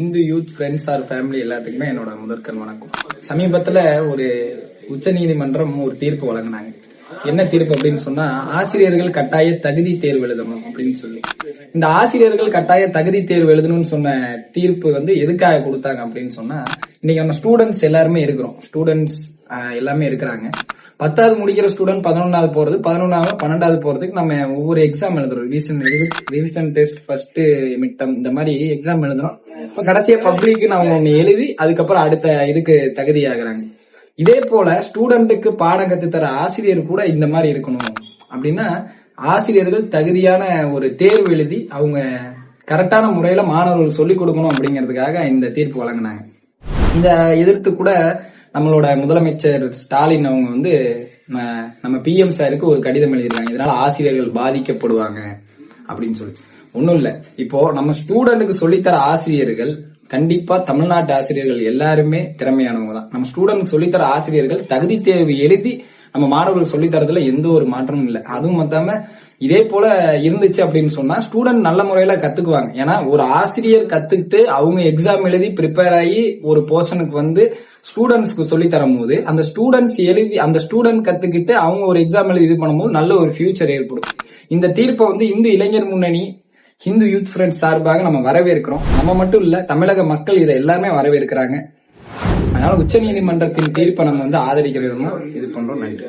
Hindu youth friends or family எல்லாத்துக்குமே என்னோட முதற்கண் வணக்கம். சமீபத்தில் ஒரு உச்ச நீதிமன்றம் ஒரு தீர்ப்பு வழங்கினாங்க. என்ன தீர்ப்பு அப்படின்னு சொன்னா ஆசிரியர்கள் கட்டாய தகுதி தேர்வு எழுதணும் அப்படின்னு சொல்லி. இந்த ஆசிரியர்கள் கட்டாய தகுதி தேர்வு எழுதணும்னு சொன்ன தீர்ப்பு வந்து எதுக்காக கொடுத்தாங்க அப்படின்னு சொன்னா இன்னைக்கு நம்ம ஸ்டூடெண்ட்ஸ் எல்லாருமே இருக்கிறோம். ஸ்டூடெண்ட்ஸ் எல்லாமே இருக்கிறாங்க. பத்தாவது முடிக்கிற ஸ்டூடெண்ட் பதினொன்றாவது போறது பதினொன்றாவது பன்னெண்டாவது போறதுக்கு நம்ம ஒவ்வொரு எக்ஸாம் எழுதுறோம். Revision revision test first midterm இந்த மாதிரி எக்ஸாம் எழுதுறோம். இப்ப கடைசியா பப்ளிக் நம்ம ஒண்ணு எழுதி அதுக்கப்புறம் அடுத்த இதுக்கு தகுதியாகிறாங்க. இதே போல ஸ்டூடெண்ட்டுக்கு பாடம் கத்து தர ஆசிரியர் கூட இந்த மாதிரி இருக்கணும். அப்படின்னா ஆசிரியர்கள் தகுதியான ஒரு தேர்வு எழுதி அவங்க கரெக்டான முறையில மாணவர்கள் சொல்லிக் கொடுக்கணும் அப்படிங்கிறதுக்காக இந்த தீர்ப்பு வழங்கினாங்க. இந்த எதிர்த்து கூட நம்மளோட முதலமைச்சர் ஸ்டாலின் அவங்க வந்து நம்ம பிஎம் சாருக்கு ஒரு கடிதம் எழுதியிருக்காங்க. இதனால ஆசிரியர்கள் பாதிக்கப்படுவாங்க அப்படின்னு சொல்லி. ஒன்றும் இல்லை. இப்போ நம்ம ஸ்டூடெண்ட்டுக்கு சொல்லித்தர ஆசிரியர்கள் கண்டிப்பா தமிழ்நாட்டு ஆசிரியர்கள் எல்லாருமே திறமையானவங்க தான் நம்ம ஸ்டூடெண்ட் சொல்லித்தர ஆசிரியர்கள் தகுதி தேர்வு எழுதி நம்ம மாணவர்கள் சொல்லித் தரதுல எந்த ஒரு மாற்றமும் இல்லை. அதுவும் மத்தாம இதே போல இருந்துச்சு அப்படின்னு சொன்னா ஸ்டூடெண்ட் நல்ல முறையில கத்துக்குவாங்க. ஏன்னா ஒரு ஆசிரியர் கத்துக்கிட்டு அவங்க எக்ஸாம் எழுதி ப்ரிப்பேர் ஆகி ஒரு போர்ஷனுக்கு வந்து ஸ்டூடெண்ட்ஸ்க்கு சொல்லி தரும்போது அந்த ஸ்டூடெண்ட்ஸ் எழுதி அந்த ஸ்டூடெண்ட் கத்துக்கிட்டு அவங்க ஒரு எக்ஸாம் எழுதி இது பண்ணும்போது நல்ல ஒரு ஃபியூச்சர் ஏற்படும். இந்த தீர்ப்பை வந்து இந்து இளைஞர் முன்னணி ஹிந்து யூத் ஃப்ரெண்ட்ஸ் சார்பாக நம்ம வரவேற்கிறோம். நம்ம மட்டும் இல்ல தமிழக மக்கள் இதை எல்லாமே வரவேற்கிறாங்க. அதனால உச்சநீதிமன்றத்தின் தீர்ப்பை நம்ம வந்து ஆதரிக்கிற விதமா இது பண்றோம். நன்றி.